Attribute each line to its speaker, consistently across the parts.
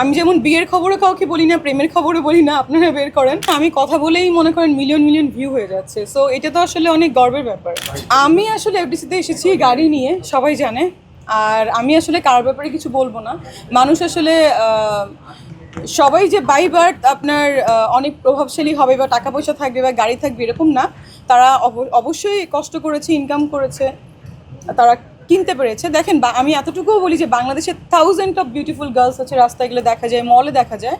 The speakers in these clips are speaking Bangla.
Speaker 1: আমি যেমন বিয়ের খবরও কাউকে বলি না, প্রেমের খবরও বলি না, আপনারা বের করেন। আমি কথা বলেই মনে করেন মিলিয়ন মিলিয়ন ভিউ হয়ে যাচ্ছে। সো এটা তো আসলে অনেক গর্বের ব্যাপার। আমি আসলে এফডিসিতে এসেছি গাড়ি নিয়ে, সবাই জানে। আর আমি আসলে কার ব্যাপারে কিছু বলব না। মানুষ আসলে সবাই যে বাই বার্থ আপনার অনেক প্রভাবশালী হবে বা টাকা পয়সা থাকবে বা গাড়ি থাকবে, এরকম না। তারা অব- অবশ্যই কষ্ট করেছে ইনকাম করেছে। তারা কিনতে পেরেছে। দেখেন বা আমি এতটুকুও বলি যে বাংলাদেশে থাউজেন্ড অফ বিউটিফুল গার্লস আছে রাস্তায় গেলে দেখা যায় মলে দেখা যায়।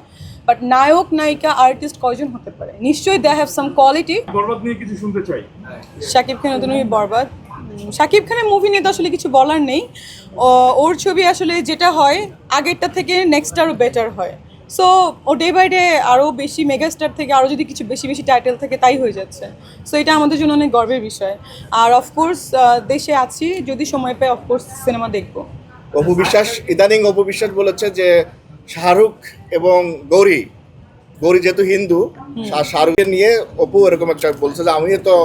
Speaker 1: বাট নায়ক নায়িকা আর্টিস্ট কয়জন হতে পারে? নিশ্চয়ই দে হ্যাভ সাম কোয়ালিটি
Speaker 2: বরবাদ নিয়ে কিছু শুনতে চাই।
Speaker 1: শাকিব খান মুভি বরবাদ। শাকিব খানের মুভি নিয়ে তো আসলে কিছু বলার নেই। ও- ওর ছবি আসলে যেটা হয় আগেরটা থেকে নেক্সট আরও বেটার হয়। সো ও ডে বাই ডে আরও বেশি মেগাস্টার থেকে আরও যদি কিছু বেশি বেশি টাইটেল থেকে তাই হয়ে যাচ্ছে। সো এটা আমাদের জন্য অনেক গর্বের বিষয়। আর অফকোর্স দেশে আছি যদি সময় পাই অফকোর্স সিনেমা দেখব।
Speaker 3: অপু বিশ্বাস ইদানিং অপু বিশ্বাস বলেছে যে শাহরুখ এবং গৌরী গৌরী যেহেতু হিন্দু শাহরুখের নিয়ে অপু এরকম একটা বলছে যে আমিও তো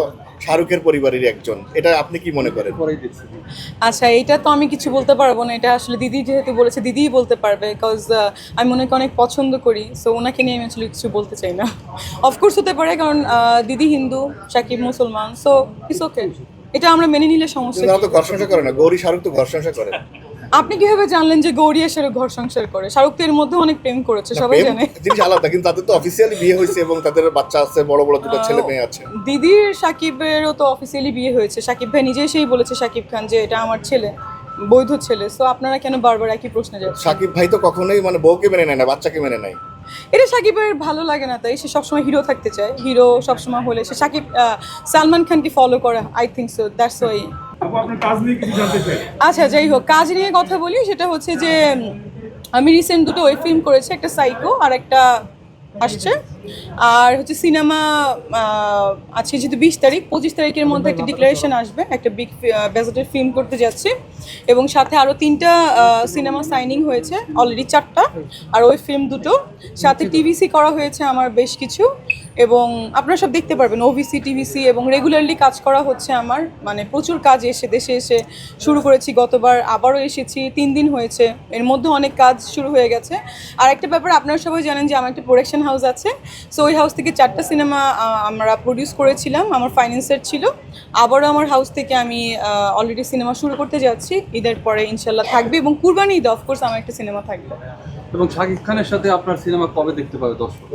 Speaker 3: শাহরুখের পরিবারের একজন এটা আপনি কি মনে করেন?
Speaker 1: আচ্ছা এটা তো আমি কিছু বলতে পারব না এটা আসলে দিদি যেহেতু বলেছে দিদিই বলতে পারবে বিকজ আমি ওনাকে অনেক পছন্দ করি সো ওনাকে নিয়ে আমি আসলে কিছু বলতে চাই না। অফকোর্স হতে পারে কারণ আহ, দিদি হিন্দু শাকিব মুসলমান সো ইটস ওকে এটা আমরা মেনে নিলে সমস্যা
Speaker 3: তো ঘর সংসার করে না গৌরী শাহরুখ তো ঘর সংসার করে।
Speaker 1: আপনি কীভাবে জানলেন যে গৌরী শাহরুখ ঘর সংসার করে? শাহরুখ তো এর মধ্যে অনেক প্রেম করেছে সবাই জানে।
Speaker 3: জিনিস আলাদা কিন্তু তাদের তো অফিসিয়ালি বিয়ে হয়েছে এবং তাদের বাচ্চা আছে বড় বড় দুটো ছেলে মেয়ে আছে।
Speaker 1: দিদির সাকিবেরও তো অফিসিয়ালি বিয়ে হয়েছে। সাকিব ভাই নিজে এসেই বলেছে সাকিব খান যে এটা আমার ছেলে বৈধ ছেলে। সো আপনারা কেন বারবার একই প্রশ্নে যাচ্ছেন
Speaker 3: সাকিব ভাই তো কখনোই মানে বউকে মেনে নেয় না বাচ্চাকে মেনে নেয়।
Speaker 1: এটা সাকিবের ভালো লাগে না তাই সে সবসময় হিরো থাকতে চায়। হিরো সবসময় হলে সে সাকিব সালমান খানকে ফলো করে I think so that's why আচ্ছা যাই হোক, কাজ নিয়ে কথা বলি, সেটা হচ্ছে যে আমি রিসেন্ট দুটো ওয়েব ফিল্ম করেছি, একটা সাইকো আর একটা আসছে। আর হচ্ছে সিনেমা আজকে যেহেতু বিশ তারিখ, পঁচিশ তারিখের মধ্যে একটা ডিক্লারেশন আসবে, একটা বিগ বাজেটের ফিল্ম করতে যাচ্ছি। এবং সাথে আরও তিনটা সিনেমা সাইনিং হয়েছে অলরেডি চারটা, আর ওই ফিল্ম দুটো। সাথে টিভিসি করা হয়েছে আমার বেশ কিছু। এবং আপনারা সব দেখতে পারবেন ওভিসি টিভিসি এবং রেগুলারলি কাজ করা হচ্ছে আমার। মানে প্রচুর কাজ এসে, দেশে এসে শুরু করেছি, গতবার আবারও এসেছি, তিন দিন হয়েছে। এর মধ্যে অনেক কাজ শুরু হয়ে গেছে। আর একটা ব্যাপার, আপনারা সবাই জানেন যে আমার একটা প্রোডাকশন হাউস আছে। সো ওই হাউস থেকে চারটা সিনেমা আমরা প্রডিউস করেছিলাম, আমার ফাইন্যান্সের ছিল। আবারও আমার হাউস থেকে আমি অলরেডি সিনেমা শুরু করতে যাচ্ছি। ঈদের পরে ইনশাল্লাহ থাকবে এবং কুরবানি ঈদে অফকোর্স আমার একটা সিনেমা থাকবে।
Speaker 4: এবং শাকিব খানের সাথে আপনার সিনেমা কবে দেখতে পাবে দর্শক?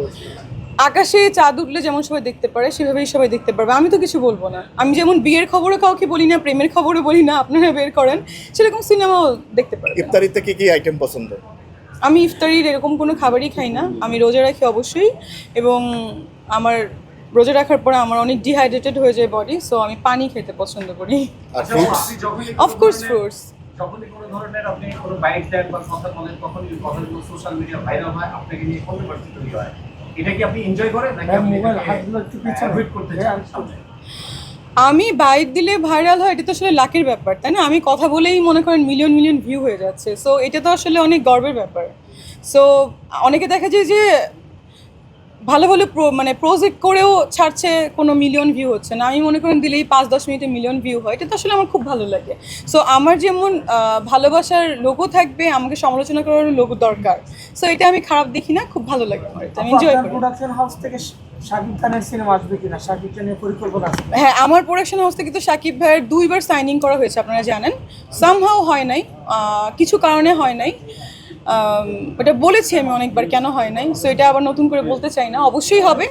Speaker 1: আকাশে চাঁদ উঠলে যেমন সবাই দেখতে পারে সেভাবেই সবাই দেখতে পারবে। আমি তো কিছু বলব না। আমি যেমন বিয়ের খবরও কাউকে বলি না প্রেমের খবরও বলি না আপনারা বের করেন সেরকম সিনেমাও দেখতে পারবে।
Speaker 3: ইফতারিতে কি কি আইটেম পছন্দ?
Speaker 1: আমি ইফতারির এরকম কোনো খাবারই খাই না। আমি রোজা রাখি অবশ্যই এবং আমার রোজা রাখার পরে আমার অনেক ডিহাইড্রেটেড হয়ে যায় বডি সো আমি পানি খেতে পছন্দ করি। অফকোর্স ফ্রুটস
Speaker 5: যখনই কোনো ধরনের আপনি কোনো বাইক দেন বা কথা বলেন তখন কথাগুলো সোশ্যাল মিডিয়া ভাইরাল হয় আপনাকে নিয়ে কন্ট্রোভার্সি তৈরি হয়? এটা কি আপনি এনজয় করেন নাকি আপনি মোবাইল হাতগুলো একটু পিছনে। করতে চান? সামনে?
Speaker 1: আমি বাইক দিলে ভাইরাল হয় এটা তো আসলে লাকের ব্যাপার তাই না? আমি কথা বলেই মনে করেন মিলিয়ন মিলিয়ন ভিউ হয়ে যাচ্ছে। সো এটা তো আসলে অনেক গর্বের ব্যাপার। সো অনেকে দেখা যায় যে ভালো ভালো প্রো মানে প্রজেক্ট করেও ছাড়ছে কোনো মিলিয়ন ভিউ হচ্ছে না। আমি মনে করেন দিলেই পাঁচ দশ মিনিটে মিলিয়ন ভিউ হয়। এটা তো আসলে আমার খুব ভালো লাগে। সো আমার যেমন ভালোবাসার লোগো থাকবে আমাকে সমালোচনা করার লোগো দরকার। সো এটা আমি খারাপ দেখি না খুব ভালো লাগে। আমার আমি এনজয় করি।
Speaker 6: প্রোডাকশন হাউস থেকে শাকিব খানের সিনেমা আসবে কিনা? শাকিব খানের পরিকল্পনা
Speaker 1: হ্যাঁ আমার প্রোডাকশন হাউস থেকে তো সাকিব ভাইয়ের দুইবার সাইনিং করা হয়েছে আপনারা জানেন। সামহাও হয় নাই কিছু কারণে হয় নাই। ওটা বলেছি আমি অনেকবার কেন হয় নাই সো এটা আবার নতুন করে বলতে চাই না, অবশ্যই হবে।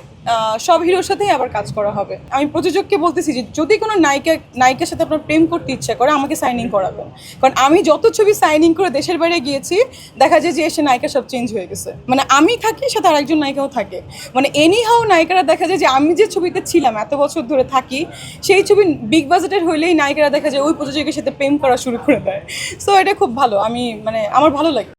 Speaker 1: সব হিরোর সাথেই আবার কাজ করা হবে। আমি প্রযোজককে বলতেছি যে, যদি কোনো নায়িকা, নায়িকার সাথে আপনার প্রেম করতে ইচ্ছা করে, আমাকে সাইনিং করাবেন। কারণ আমি যত ছবি সাইনিং করে দেশের বাইরে গিয়েছি, দেখা যায় যে এসে নায়িকা সব চেঞ্জ হয়ে গেছে। মানে আমি থাকি, সাথে আরেকজন নায়িকাও থাকে। মানে এনি হাও নায়িকারা দেখা যায় যে, আমি যে ছবিতে ছিলাম, এত বছর ধরে থাকি, সেই ছবি বিগ বাজেটের হইলেই নায়িকারা দেখা যায় ওই প্রযোজকের সাথে প্রেম করা শুরু করে দেয়। সো এটা খুব ভালো, আমি মানে আমার ভালো লাগে।